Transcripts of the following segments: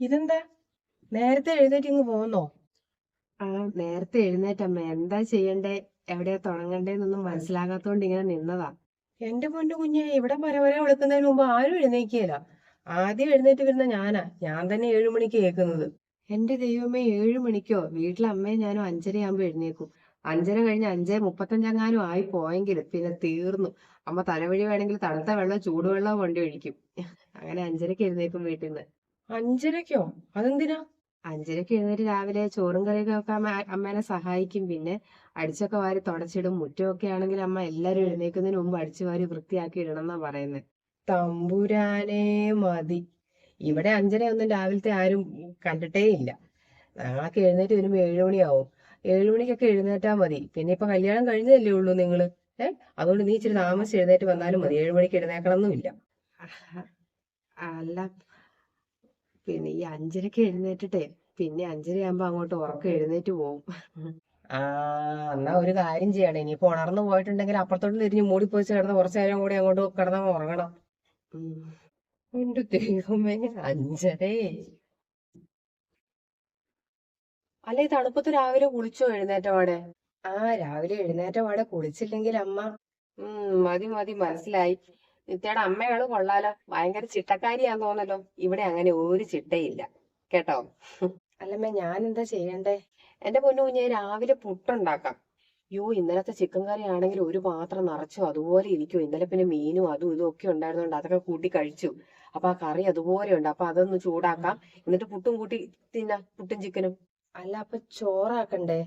ഇതെന്താ? നേരത്തെ എഴുന്നേറ്റ് ഇങ്ങ് പോന്നോ ആ നേരത്തെ എഴുന്നേറ്റമ്മ എന്താ ചെയ്യണ്ടേ? എവിടെയാ തുടങ്ങണ്ടേന്നൊന്നും മനസ്സിലാകാത്തോണ്ട് ഇങ്ങനെ നിന്നതാ. എന്റെ പൊന്നു കുഞ്ഞെ ഇവിടെ പരവര വിളിക്കുന്നതിന് മുമ്പ് ആരും എഴുന്നേക്കിയല്ല ആദ്യം എഴുന്നേറ്റ് വരുന്ന ഞാനാ. ഞാൻ തന്നെ ഏഴു മണിക്ക് കേൾക്കുന്നത്. എന്റെ ദൈവമേ ഏഴു മണിക്കോ? വീട്ടിൽ അമ്മയും ഞാനും അഞ്ചരയാകുമ്പോ എഴുന്നേക്കും അഞ്ചര കഴിഞ്ഞ് അഞ്ചേ മുപ്പത്തഞ്ചെങ്ങാനും ആയി പോയെങ്കിൽ പിന്നെ തീർന്നു. അമ്മ തലവഴി വേണമെങ്കിൽ തണുത്ത വെള്ളം ചൂടുവെള്ളം കൊണ്ട് ഒഴിക്കും. അങ്ങനെ അഞ്ചരക്ക് എഴുന്നേക്കും വീട്ടിൽ നിന്ന് അഞ്ചരക്കോ? അതെന്തിനാ? അഞ്ചരക്ക് എഴുന്നേറ്റ് രാവിലെ ചോറും കറിയൊക്കെ വെക്കാൻ അമ്മ- അമ്മേനെ സഹായിക്കും. പിന്നെ അടിച്ചൊക്കെ വാരി തുടച്ചിടും. മുറ്റമൊക്കെ ആണെങ്കിൽ അമ്മ എല്ലാരും എഴുന്നേക്കുന്നതിന് മുമ്പ് അടിച്ചു വാരി വൃത്തിയാക്കി ഇടണം എന്നാ പറയുന്നത് തമ്പുരാനെ മതി. ഇവിടെ അഞ്ചര ഒന്നും രാവിലത്തെ ആരും കണ്ടിട്ടേ ഇല്ല. ഞങ്ങളൊക്കെ എഴുന്നേറ്റ് വരുമ്പോ ഏഴു മണിയാവും. ഏഴു മണിക്കൊക്കെ എഴുന്നേറ്റാ മതി. പിന്നെ ഇപ്പൊ കല്യാണം കഴിഞ്ഞതല്ലേ ഉള്ളൂ നിങ്ങൾ? ഏഹ് അതുകൊണ്ട് നീ ഇച്ചിരി താമസിച്ച് എഴുന്നേറ്റ് വന്നാലും മതി. ഏഴു മണിക്ക് എഴുന്നേക്കണമെന്നുമില്ല അല്ല. പിന്നെ ഈ അഞ്ചരക്ക് എഴുന്നേറ്റിട്ടേ പിന്നെ അഞ്ചരയാകുമ്പോ അങ്ങോട്ട് ഉറക്കം എഴുന്നേറ്റ് പോകും ആ എന്നാ ഒരു കാര്യം ചെയ്യണം. ഇനിയിപ്പോ ഉണർന്നു പോയിട്ടുണ്ടെങ്കിൽ അപ്പുറത്തോട്ട് തിരിഞ്ഞ് മൂടിപ്പോയിച്ച് കിടന്ന് കുറച്ചു നേരം കൂടി അങ്ങോട്ട് കിടന്ന ഉറങ്ങണം. എന്റെ ദൈവമേ അഞ്ചരേ. അല്ല തണുപ്പത്ത് രാവിലെ കുളിച്ചോ എഴുന്നേറ്റ പാടെ ആ രാവിലെ എഴുന്നേറ്റ പാടെ കുളിച്ചില്ലെങ്കിൽ അമ്മ ഉം മതി മതി മനസ്സിലായി. നിത്യയുടെ അമ്മയാണ് കൊള്ളാലോ? ഭയങ്കര ചിട്ടക്കാരിയാന്ന് തോന്നല്ലോ. ഇവിടെ അങ്ങനെ ഒരു ചിട്ടയില്ല. കേട്ടോ? അല്ലമ്മേ ഞാൻ എന്താ ചെയ്യണ്ടേ? എന്റെ പൊന്നു കുഞ്ഞെ രാവിലെ പുട്ടുണ്ടാക്കാം. യോ ഇന്നലത്തെ ചിക്കൻ കറി ആണെങ്കിൽ ഒരു പാത്രം നിറച്ചു അതുപോലെ ഇരിക്കും ഇന്നലെ പിന്നെ മീനും അതും ഇതും ഒക്കെ ഉണ്ടായിരുന്നോണ്ട് അതൊക്കെ കൂട്ടി കഴിച്ചു. അപ്പൊ ആ കറി അതുപോലെ ഉണ്ട്. അപ്പൊ അതൊന്ന് ചൂടാക്കാം. എന്നിട്ട് പുട്ടും കൂട്ടി തിന്നാം. പുട്ടും ചിക്കനും. അല്ല അപ്പൊ ചോറാക്കണ്ടേ?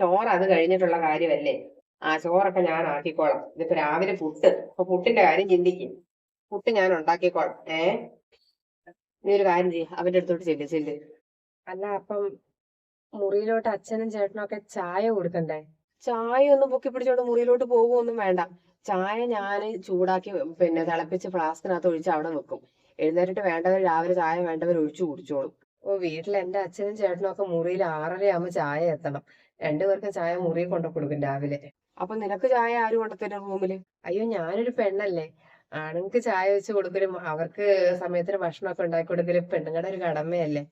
ചോറ് അത് കഴിഞ്ഞിട്ടുള്ള കാര്യമല്ലേ? ആ ചോറൊക്കെ ഞാൻ ആക്കിക്കോളാം. ഇതിപ്പോ രാവിലെ പുട്ട്. അപ്പൊ പുട്ടിന്റെ കാര്യം ചിന്തിക്കും. പുട്ട് ഞാൻ ഉണ്ടാക്കിക്കോളാം. ഏ? നീ ഒരു കാര്യം ചെയ്യ. അവന്റെ അടുത്തോട്ട് ചെല്ല് ചെല്ല്. അല്ല അപ്പം മുറിയിലോട്ട് അച്ഛനും ചേട്ടനും ഒക്കെ ചായ കൊടുക്കണ്ടേ? ചായ ഒന്ന് പൊക്കി പിടിച്ചോണ്ട് മുറിയിലോട്ട് പോകുമൊന്നും വേണ്ട. ചായ ഞാൻ ചൂടാക്കി പിന്നെ തിളപ്പിച്ച് ഫ്ലാസ്കിനകത്ത് ഒഴിച്ച് അവിടെ വെക്കും. എഴുന്നേറ്റിട്ട് വേണ്ടവർ രാവിലെ ചായ വേണ്ടവർ ഒഴിച്ചു കുടിച്ചോളും. ഓ വീട്ടിൽ എന്റെ അച്ഛനും ചേട്ടനും ഒക്കെ മുറിയിൽ ആറരയാകുമ്പോ ചായ എത്തണം. രണ്ടുപേർക്കും ചായ മുറിയിൽ കൊണ്ടു കൊടുക്കും രാവിലെ. അപ്പൊ നിനക്ക് ചായ ആര് കൊണ്ടുത്തരും റൂമിൽ? അയ്യോ ഞാനൊരു പെണ്ണല്ലേ. ആണുങ്ങൾക്ക് ചായ വെച്ച് കൊടുക്കലും അവർക്ക് സമയത്തിന് ഭക്ഷണമൊക്കെ ഉണ്ടാക്കി കൊടുക്കലും പെണ്ണുങ്ങളുടെ ഒരു കടമയല്ലേ.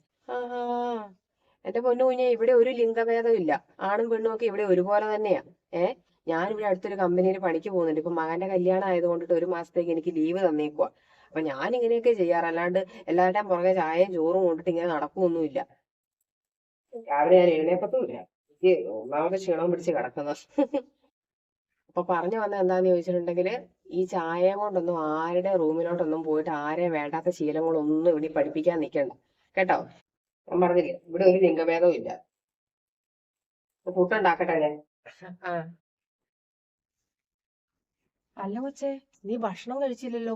എന്റെ പൊന്നു കുഞ്ഞെ ഇവിടെ ഒരു ലിംഗഭേദം ഇല്ല. ആണും പെണ്ണും ഒക്കെ ഇവിടെ ഒരുപോലെ തന്നെയാ. ഏ? ഞാൻ ഇവിടെ അടുത്തൊരു കമ്പനിയിൽ പണിക്ക് പോകുന്നുണ്ട്. ഇപ്പൊ മകന്റെ കല്യാണം ആയതുകൊണ്ടിട്ട് ഒരു മാസത്തേക്ക് എനിക്ക് ലീവ് തന്നേക്കുവാ. അപ്പൊ ഞാൻ ഇങ്ങനെയൊക്കെ ചെയ്യാറ്. അല്ലാണ്ട് എല്ലാവരുടെയും പുറകെ ചായയും ചോറും കൊണ്ടിട്ട് ഇങ്ങനെ നടക്കുമൊന്നുമില്ല രാവിലെ ഞാൻ എഴുന്നേപ്പത്തുമില്ല എനിക്ക് ഒന്നാമത് ക്ഷീണവും പിടിച്ച് കിടക്കുന്നത് അപ്പൊ പറഞ്ഞു വന്ന എന്താന്ന് ചോദിച്ചിട്ടുണ്ടെങ്കിൽ ഈ ചായ കൊണ്ടൊന്നും ആരുടെ റൂമിലോട്ടൊന്നും പോയിട്ട് ആരെയും വേണ്ടാത്ത ശീലങ്ങളൊന്നും ഇവിടെ പഠിപ്പിക്കാൻ നിൽക്കണ്ട കേട്ടോ? ഞാൻ പറഞ്ഞില്ലേ ഇവിടെ ഒരു ലിംഗഭേദവും ഇല്ല. കൂട്ടുണ്ടാക്കട്ടെ ഞാൻ? അല്ല കൊച്ചേ നീ ഭക്ഷണം കഴിച്ചില്ലല്ലോ?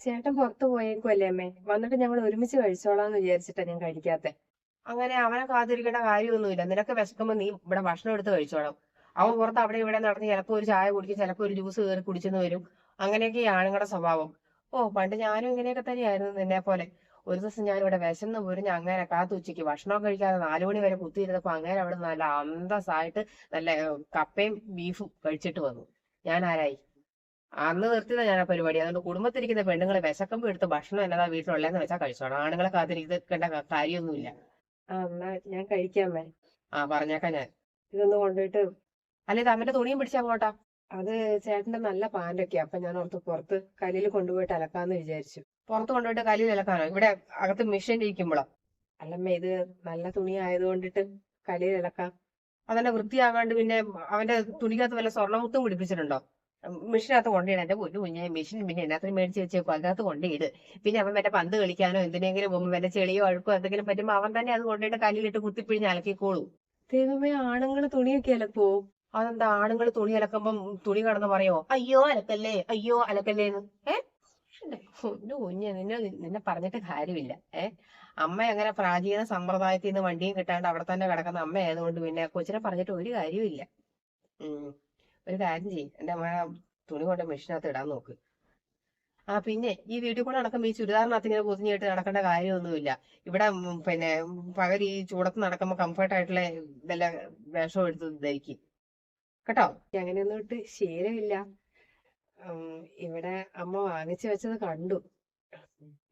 ചേട്ടൻ പുറത്തു പോയേക്കുമല്ലേ അമ്മേ. വന്നിട്ട് ഞങ്ങൾ ഒരുമിച്ച് കഴിച്ചോളാന്ന് വിചാരിച്ചിട്ടാ ഞാൻ കഴിക്കാത്തെ. അങ്ങനെ അവനെ കാത്തിരിക്കേണ്ട കാര്യമൊന്നുമില്ല. നിനക്ക് വിശക്കുമ്പോ നീ ഇവിടെ ഭക്ഷണം എടുത്ത് കഴിച്ചോളാം. അവൻ പുറത്ത് അവിടെ ഇവിടെ നടന്ന് ചിലപ്പോൾ ഒരു ചായ കുടിക്കും ചിലപ്പോൾ ഒരു ജ്യൂസ് കയറി കുടിച്ചെന്ന് വരും. അങ്ങനെയൊക്കെ ഈ ആണുങ്ങളുടെ സ്വഭാവം. ഓ പണ്ട് ഞാനും ഇങ്ങനെയൊക്കെ തന്നെയായിരുന്നു നിന്നെ പോലെ. ഒരു ദിവസം ഞാൻ ഇവിടെ വിശന്ന് പോരുന്ന അങ്ങനെ കാത്തു ഉച്ചയ്ക്ക് ഭക്ഷണം കഴിക്കാതെ നാലു മണി വരെ കുത്തിയിരുന്നപ്പോ അങ്ങനെ അവിടെ നല്ല അന്തസ്സായിട്ട് നല്ല കപ്പയും ബീഫും കഴിച്ചിട്ട് വന്നു. ഞാൻ ആരായി? അന്ന് നിർത്തിയതാ ഞാൻ ആ പരിപാടി. അതുകൊണ്ട് കുടുംബത്തിരിക്കുന്ന പെണ്ണുങ്ങളെ വിശക്കുമ്പോ എടുത്ത് ഭക്ഷണം എന്നതാ വീട്ടിലുള്ളതെന്ന് വെച്ചാൽ കഴിച്ചോണം ആണുങ്ങളെ കാത്തിരിക്കേണ്ട കാര്യമൊന്നുമില്ല. ആ എന്നാ ഞാൻ കഴിക്കാൻ ആ പറഞ്ഞേക്കാം ഞാൻ. ഇതൊന്ന് കൊണ്ടുപോയിട്ട് അല്ല അവന്റെ തുണിയും പിടിച്ച് അങ്ങോട്ടാ? അത് ചേട്ടന്റെ നല്ല പാന്റൊക്കെ അപ്പൊ ഞാൻ ഓർത്ത് പുറത്ത് കല്ലിൽ കൊണ്ടുപോയിട്ട് അലക്കാന്ന് വിചാരിച്ചു. പുറത്ത് കൊണ്ടുപോയിട്ട് കല്ലിൽ അലക്കാനോ? ഇവിടെ അകത്ത് മെഷീൻ ഇരിക്കുമ്പോളോ? അല്ലമ്മ ഇത് നല്ല തുണി ആയതുകൊണ്ടിട്ട് കല്ലിൽ അലക്കാം. അതന്നെ വൃത്തിയാകാണ്ട് പിന്നെ അവന്റെ തുണിക്കകത്ത് വല്ല സ്വർണമുത്തും പിടിപ്പിച്ചിട്ടുണ്ടോ? മെഷീനകത്ത് കൊണ്ടിടാൻ എന്റെ പൊന്നു കുഞ്ഞെ മെഷീൻ പിന്നെ എന്നാത്തിന് മേടിച്ച് വെച്ചേക്കും. അതിനകത്ത് കൊണ്ടിട് പിന്നെ അവൻ മറ്റേ പന്ത് കളിക്കാനോ എന്തിനെങ്കിലും പോകുമ്പോൾ വല്ല ചെളിയോ അഴുക്കോ എന്തെങ്കിലും പറ്റുമ്പോ അവൻ തന്നെ അത് കൊണ്ടിട്ട് കല്ലിലിട്ട് കുത്തിപ്പിഴിഞ്ഞ് അലക്കിക്കോളൂ. ദൈവമേ ആണുങ്ങൾ തുണിയൊക്കെ അലക്കോ അതെന്താ? ആണുങ്ങൾ തുണി അലക്കുമ്പം തുണി കടന്ന് പറയോ അയ്യോ അലക്കല്ലേ അയ്യോ അലക്കല്ലേ എന്ന് പൊന്നു നിന്നെ നിന്നെ പറഞ്ഞിട്ട് കാര്യമില്ല. ഏ? അമ്മ അങ്ങനെ പ്രാചീന സമ്പ്രദായത്തിൽ നിന്ന് വണ്ടിയും കിട്ടാണ്ട് അവിടെ തന്നെ കിടക്കുന്ന അമ്മ ആയതുകൊണ്ട് പിന്നെ കൊച്ചിനെ പറഞ്ഞിട്ട് ഒരു കാര്യമില്ല ഉം. ഒരു കാര്യം ചെയ്യും. എന്റെ അമ്മ തുണി കൊണ്ട് മെഷീനകത്ത് ഇടാൻ നോക്ക്. ആ പിന്നെ ഈ വീട്ടിൽ കൂടെ നടക്കുമ്പോ ഈ ചുരിദാറിനകത്ത് ഇങ്ങനെ പൊതിഞ്ഞിട്ട് നടക്കേണ്ട കാര്യമൊന്നുമില്ല. ഇവിടെ പിന്നെ പകൽ ഈ ചൂടത്ത് നടക്കുമ്പോ കംഫർട്ട് ഇതെല്ലാം വേഷം എടുത്ത് ധരിക്കും. കേട്ടോ? എനിക്ക് അങ്ങനെയൊന്നും ഇട്ട് ശീലമില്ല ഇവിടെ അമ്മ വാങ്ങിച്ചു വെച്ചത് കണ്ടു.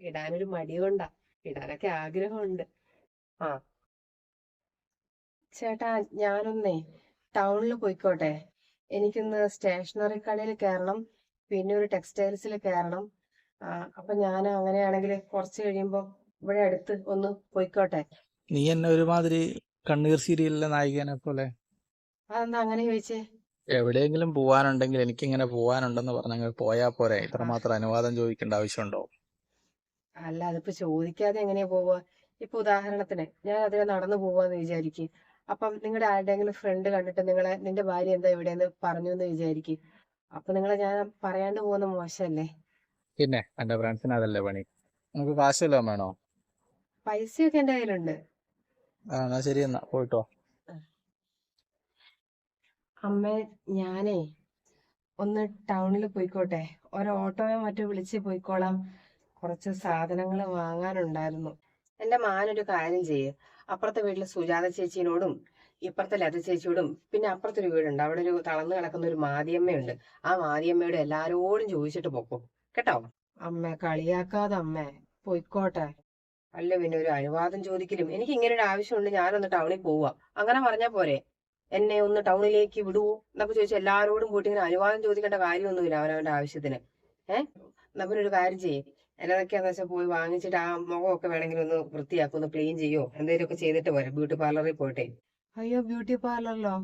ഇടാനൊരു മടി കൊണ്ടാ ഇടാനൊക്കെ ആഗ്രഹമുണ്ട്. ആ. ചേട്ടാ ഞാനൊന്നേ ടൗണിൽ പോയിക്കോട്ടെ. എനിക്കിന്ന് സ്റ്റേഷനറി കടയിൽ കയറണം. പിന്നെ ഒരു ടെക്സ്റ്റൈൽസിൽ കയറണം. ആ, അപ്പൊ ഞാൻ അങ്ങനെയാണെങ്കിൽ കുറച്ച് കഴിയുമ്പോ ഇവിടെ അടുത്ത് ഒന്ന് പോയിക്കോട്ടെ. നീ എന്നെ ഒരുമാതിരി കണ്ണീർ സീരിയലിലെ നായികനെ പോലെ അതെന്താ അങ്ങനെ ചോദിച്ചേ? എവിടെയെങ്കിലും പോവാനുണ്ടെങ്കിൽ എനിക്ക് ഇങ്ങനെ പോവാനുണ്ടെന്ന് പറഞ്ഞെങ്കിൽ പോയാ പോരെ. ഇത്രമാത്രം അനുവാദം ചോദിക്കേണ്ട ആവശ്യമുണ്ടോ? അല്ല അതിപ്പോ ചോദിക്കാതെ എങ്ങനെയാ പോവുക ഇപ്പൊ ഉദാഹരണത്തിന് ഞാൻ അതിനെ നടന്നു പോവാന്ന് വിചാരിക്കും. അപ്പം നിങ്ങളുടെ ആരുടെയെങ്കിലും ഫ്രണ്ട് കണ്ടിട്ട് നിങ്ങളെ നിന്റെ ഭാര്യ എന്താ ഇവിടെയെന്ന് പറഞ്ഞു എന്ന് വിചാരിക്കും. അപ്പൊ നിങ്ങളെ ഞാൻ പറയാണ്ട് പോകുന്ന മോശമല്ലേ പിന്നെ എന്റെ ഫ്രണ്ട്സിന് അതല്ലേ പണി? നമുക്ക് കാശ് വല്ലതും വേണോ? പൈസയൊക്കെ എന്റെ കയ്യിലുണ്ട്. ആ എന്നാ ശരി എന്നാ പോയിട്ടോ. അമ്മേ ഞാനേ ഒന്ന് ടൗണിൽ പോയിക്കോട്ടെ. ഒരു ഓട്ടോയോ മറ്റോ വിളിച്ച് പോയിക്കോളാം. കുറച്ച് സാധനങ്ങൾ വാങ്ങാനുണ്ടായിരുന്നു. എന്റെ മാനൊരു കാര്യം ചെയ്യ്. അപ്പുറത്തെ വീട്ടിലെ സുജാത ചേച്ചിയോടും ഇപ്പുറത്തെ ലത ചേച്ചിയോടും പിന്നെ അപ്പുറത്തൊരു വീടുണ്ട്. അവിടെ ഒരു തളർന്നു കിടക്കുന്ന ഒരു മാതിയമ്മയുണ്ട്. ആ മാതിയമ്മയോട് എല്ലാരോടും ചോദിച്ചിട്ട് പോക്കോ. കേട്ടോ? അമ്മ കളിയാക്കാതെ അമ്മ പോയിക്കോട്ടെ. അല്ല പിന്നെ ഒരു അനുവാദം ചോദിക്കലും. എനിക്ക് ഇങ്ങനെ ഒരു ആവശ്യമുണ്ട്. ഞാനൊന്ന് ടൗണിൽ പോവാ. അങ്ങനെ പറഞ്ഞാ പോരെ. എന്നെ ഒന്ന് ടൗണിലേക്ക് വിടുവോ എന്നൊക്കെ ചോദിച്ചാൽ എല്ലാവരോടും പോയിട്ട് ഇങ്ങനെ അനുവാദം ചോദിക്കേണ്ട കാര്യമൊന്നുമില്ല അവനവന്റെ ആവശ്യത്തിന്. ഏഹ് എന്നാ പിന്നെ ഒരു കാര്യം ചെയ്യേ. എന്നതൊക്കെയാന്ന് വെച്ചാൽ പോയി വാങ്ങിച്ചിട്ട് ആ മുഖമൊക്കെ വേണമെങ്കിൽ ഒന്ന് വൃത്തിയാക്കും ഒന്ന് ക്ലീൻ ചെയ്യോ? എന്തെങ്കിലുമൊക്കെ ചെയ്തിട്ട് പോരെ ബ്യൂട്ടി പാർലറിൽ പോട്ടെ അയ്യോ ബ്യൂട്ടി പാർലറിലോ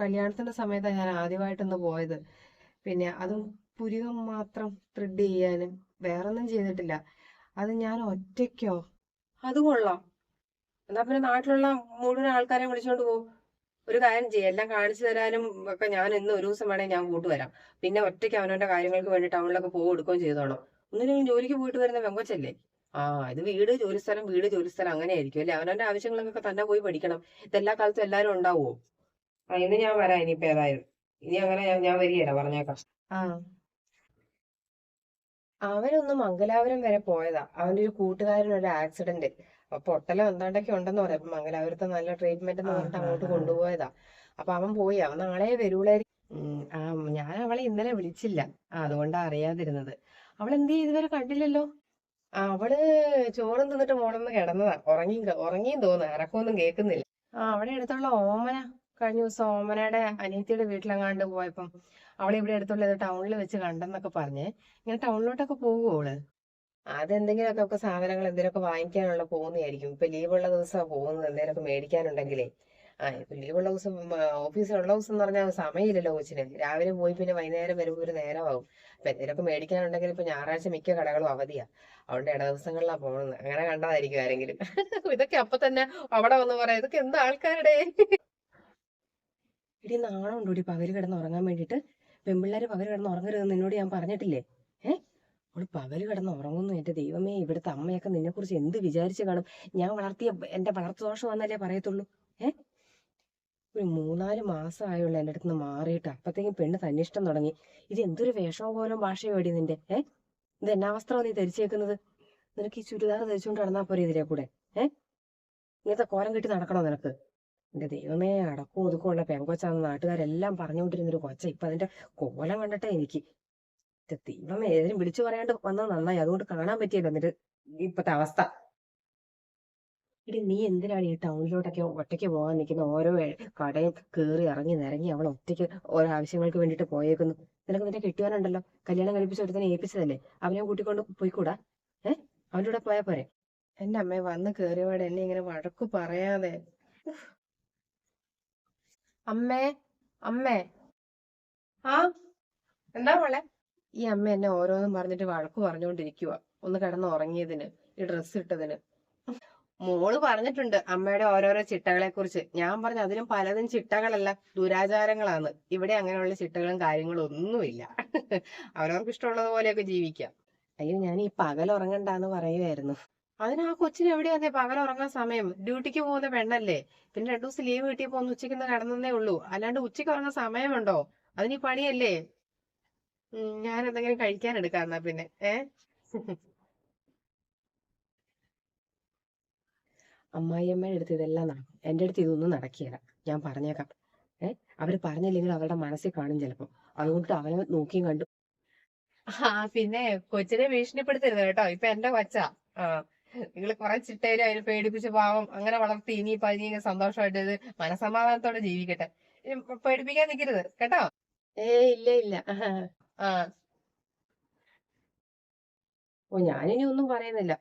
കല്യാണത്തിന്റെ സമയത്താണ് ഞാൻ ആദ്യമായിട്ടൊന്ന് പോയത്. പിന്നെ അതും പുരികം മാത്രം ത്രെഡ് ചെയ്യാനും വേറൊന്നും ചെയ്തിട്ടില്ല. അത് ഞാൻ ഒറ്റയ്ക്കോ? അത് കൊള്ളാം. എന്നാ പിന്നെ നാട്ടിലുള്ള മുഴുവൻ ആൾക്കാരെ വിളിച്ചോണ്ട് പോകും ഒരു കാര്യം ചെയ്യാം. എല്ലാം കാണിച്ചു തരാനും ഒക്കെ ഞാൻ ഇന്ന് ഒരു ദിവസം വേണേൽ ഞാൻ കൂട്ടുവരാം പിന്നെ ഒറ്റയ്ക്ക് അവനവന്റെ കാര്യങ്ങൾക്ക് വേണ്ടി ടൗണിലൊക്കെ പോകും എടുക്കുകയും ചെയ്തോളാം. ഒന്നിനും ജോലിക്ക് പോയിട്ട് വരുന്ന പെങ്കൊച്ചല്ലേ? ആ ഇത് വീട് ജോലിസ്ഥലം വീട് ജോലിസ്ഥലം അങ്ങനെ ആയിരിക്കും അല്ലേ? അവനവന്റെ ആവശ്യങ്ങളൊക്കെ തന്നെ പോയി പഠിക്കണം. ഇതെല്ലാ കാലത്തും എല്ലാരും ഉണ്ടാവുമോ? ആ ഇന്ന് ഞാൻ വരാം ഇനിയിപ്പോ ഏതായാലും. ഇനി അങ്ങനെ ഞാൻ ഞാൻ വരികയില്ല പറഞ്ഞേക്കാം. അവനൊന്ന് മംഗലാപുരം വരെ പോയതാ. അവന്റെ ഒരു കൂട്ടുകാരനൊരു ആക്സിഡന്റ് പൊട്ടലോ എന്താണ്ടൊക്കെ ഉണ്ടെന്ന് പറയാം. അപ്പൊ മംഗലാപുരത്തെ നല്ല ട്രീറ്റ്മെന്റ് എന്ന് പറഞ്ഞിട്ട് അങ്ങോട്ട് കൊണ്ടുപോയതാ. അപ്പൊ അവൻ പോയി. അവൻ നാളെ വരൂളായിരിക്കും ആ ഞാൻ അവളെ ഇന്നലെ വിളിച്ചില്ല. ആ അതുകൊണ്ടാ അറിയാതിരുന്നത്. അവൾ എന്ത് ഇതുവരെ കണ്ടില്ലല്ലോ. അവൾ ചോറും തിന്നിട്ട് മോളൊന്ന് കിടന്നതാ. ഉറങ്ങി ഉറങ്ങിയും തോന്നുന്നു. അരക്കൊന്നും കേൾക്കുന്നില്ല. ആ അവിടെ അടുത്തുള്ള ഓമന. കഴിഞ്ഞ ദിവസം ഓമനയുടെ അനിയത്തിയുടെ വീട്ടിലെങ്ങാണ്ട് പോയപ്പം അവളെ ഇവിടെ അടുത്തുള്ള ടൗണിൽ വെച്ച് കണ്ടെന്നൊക്കെ പറഞ്ഞ്. ഇങ്ങനെ ടൗണിലോട്ടൊക്കെ പോകുവോ അവൾ? അതെന്തെങ്കിലുമൊക്കെ ഒക്കെ സാധനങ്ങൾ എന്തെങ്കിലുമൊക്കെ വാങ്ങിക്കാനുള്ള പോകുന്നതായിരിക്കും. ഇപ്പൊ ലീവുള്ള ദിവസമാണ് പോകുന്നത്. എന്തെങ്കിലുമൊക്കെ മേടിക്കാനുണ്ടെങ്കിലേ. ആ ഇപ്പൊ ലീവുള്ള ദിവസം ഓഫീസിലുള്ള ദിവസം എന്ന് പറഞ്ഞാൽ സമയമില്ലല്ലോ കൊച്ചിന്. രാവിലെ പോയി പിന്നെ വൈകുന്നേരം വരുമ്പോൾ ഒരു നേരമാവും അപ്പൊ എന്തെങ്കിലുമൊക്കെ മേടിക്കാനുണ്ടെങ്കിൽ ഇപ്പൊ ഞായറാഴ്ച മിക്ക കടകളും അവധിയാ. അതുകൊണ്ട് ഇട ദിവസങ്ങളിലാ പോകുന്നത്. അങ്ങനെ കണ്ടതായിരിക്കും ആരെങ്കിലും. ഇതൊക്കെ അപ്പൊ തന്നെ അവിടെ വന്ന് പറയാം ഇതൊക്കെ എന്താ ആൾക്കാരുടെ? ഇടി നാണം ഉണ്ടോ പകൽ കിടന്ന് ഉറങ്ങാൻ വേണ്ടിട്ട് പെൺപിള്ളേര് പകൽ കിടന്ന് ഉറങ്ങരുതെന്ന് നിന്നോട് ഞാൻ പറഞ്ഞിട്ടില്ലേ? ഏഹ് അവൾ പകൽ കിടന്ന് ഉറങ്ങുന്നു. എന്റെ ദൈവമേ ഇവിടുത്തെ അമ്മയൊക്കെ നിന്നെ കുറിച്ച് എന്ത് വിചാരിച്ച് കാണും? ഞാൻ വളർത്തിയ എന്റെ വളർത്തു ദോഷം വന്നല്ലേ പറയത്തുള്ളൂ. ഏ? ഒരു മൂന്നാൽ മാസമായുള്ള എന്റെ അടുത്ത് നിന്ന് മാറിയിട്ട്. അപ്പത്തേക്കും പെണ്ണ് തന്നിഷ്ടം തുടങ്ങി. ഇത് എന്തൊരു വേഷവും പോലും ഭാഷയോ അടി നിന്റെ? ഏ? ഇത് എന്നാ വസ്ത്രമാണ് നീ ധരിച്ചേക്കുന്നത്? നിനക്ക് ഈ ചുരിദാർ ധരിച്ചുകൊണ്ട് നടന്നാ പോരെ ഇതിലെ കൂടെ? ഏ? ഇങ്ങനത്തെ കോലം കെട്ടി നടക്കണോ നിനക്ക്? എന്റെ ദൈവമേ അടക്കം ഒതുക്കമുള്ള പെങ്കൊച്ചാന്ന് നാട്ടുകാരെല്ലാം പറഞ്ഞുകൊണ്ടിരുന്നൊരു കൊച്ച ഇപ്പൊ അതിന്റെ കോലം കണ്ടിട്ടേ എനിക്ക്. എന്റെ ഏതിനും വിളിച്ചു പറയാണ്ട് വന്നത് നന്നായി. അതുകൊണ്ട് കാണാൻ പറ്റിയല്ലോ എന്നിട്ട് ഇപ്പത്തെ അവസ്ഥ. ഇടി നീ എന്തിനാണ് ഈ ടൗണിലോട്ടൊക്കെ ഒറ്റയ്ക്ക് പോകാൻ നിൽക്കുന്ന? ഓരോ കടയും കയറി ഇറങ്ങി നിരങ്ങി അവൾ ഒറ്റയ്ക്ക് ഓരോ ആവശ്യങ്ങൾക്ക് വേണ്ടിയിട്ട് പോയേക്കുന്നു. നിനക്ക് നിന്റെ കെട്ടിയവനുണ്ടല്ലോ. കല്യാണം കഴിപ്പിച്ച ഒരുത്തനെ ഏൽപ്പിച്ചതല്ലേ? അവനെ കൂട്ടിക്കൊണ്ട് പോയിക്കൂടാ? ഏ? അവന്റെ കൂടെ പോയാ പോരെ. എന്റെ അമ്മ വന്ന് കേറിയപാടെ എന്നെ ഇങ്ങനെ വഴക്ക് പറയാതെ. അമ്മേ അമ്മേ. ആ? എന്താ മോളെ? ഈ അമ്മ എന്നെ ഓരോന്നും പറഞ്ഞിട്ട് വഴക്കു പറഞ്ഞുകൊണ്ടിരിക്കുക ഒന്ന് കിടന്ന് ഉറങ്ങിയതിന് ഈ ഡ്രസ്സ് ഇട്ടതിന്. മോൾ പറഞ്ഞിട്ടുണ്ട് അമ്മയുടെ ഓരോരോ ചിട്ടകളെ കുറിച്ച് ഞാൻ പറഞ്ഞു അതിലും പലതും ചിട്ടകളല്ല ദുരാചാരങ്ങളാണ്. ഇവിടെ അങ്ങനെയുള്ള ചിട്ടകളും കാര്യങ്ങളും ഒന്നുമില്ല. അവരവർക്ക് ഇഷ്ടമുള്ളത് പോലെയൊക്കെ ജീവിക്കാം. അയ്യോ ഞാൻ ഈ പകൽ ഉറങ്ങണ്ടെന്ന് പറയുമായിരുന്നു അതിന് ആ കൊച്ചിന് എവിടെയാന്നേ? പകൽ ഉറങ്ങാൻ സമയം. ഡ്യൂട്ടിക്ക് പോകുന്ന പെണ്ണല്ലേ? പിന്നെ രണ്ടു ദിവസം ലീവ് കിട്ടിയപ്പോ ഒന്ന് ഉച്ചയ്ക്ക് ഒന്ന് കിടന്നേ ഉള്ളൂ. അല്ലാണ്ട് ഉച്ചയ്ക്ക് ഉറങ്ങാൻ സമയമുണ്ടോ? അതിന് പണിയല്ലേ? ഞാൻ എന്തെങ്കിലും കഴിക്കാൻ എടുക്കാം എന്നാ പിന്നെ. ഏ? അമ്മായിയമ്മയുടെ അടുത്ത് ഇതെല്ലാം നടക്കും എന്റെ അടുത്ത് ഇതൊന്നും നടക്കില്ല ഞാൻ പറഞ്ഞേക്കാം. ഏ? അവർ പറഞ്ഞില്ലെങ്കിൽ അവരുടെ മനസ്സിൽ കാണും ചിലപ്പോ. അതുകൊണ്ട് അവനെ നോക്കിയും കണ്ടു. ആ പിന്നെ കൊച്ചിനെ ഭീഷണിപ്പെടുത്തരുത് കേട്ടോ. ഇപ്പൊ എന്റെ കൊച്ച. ആ നിങ്ങൾ കുറെ ചിട്ടയിലും അതിന് പേടിപ്പിച്ച് പാവം അങ്ങനെ വളർത്തി ഇനി അതിന് സന്തോഷമായിട്ട് മനസമാധാനത്തോടെ ജീവിക്കട്ടെ. പേടിപ്പിക്കാൻ നിൽക്കരുത് കേട്ടോ? ഏ ഇല്ല ഇല്ല. ആ. ഓ ഞാനിനി ഒന്നും പറയുന്നില്ല.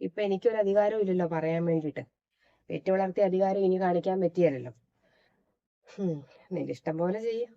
ഇപ്പൊ എനിക്കൊരു അധികാരവും ഇല്ലല്ലോ പറയാൻ വേണ്ടിട്ട് പെറ്റു വളർത്തിയ അധികാരം ഇനി കാണിക്കാൻ പറ്റിയല്ലോ നിന്റെ ഇഷ്ടം പോലെ ചെയ്യാം.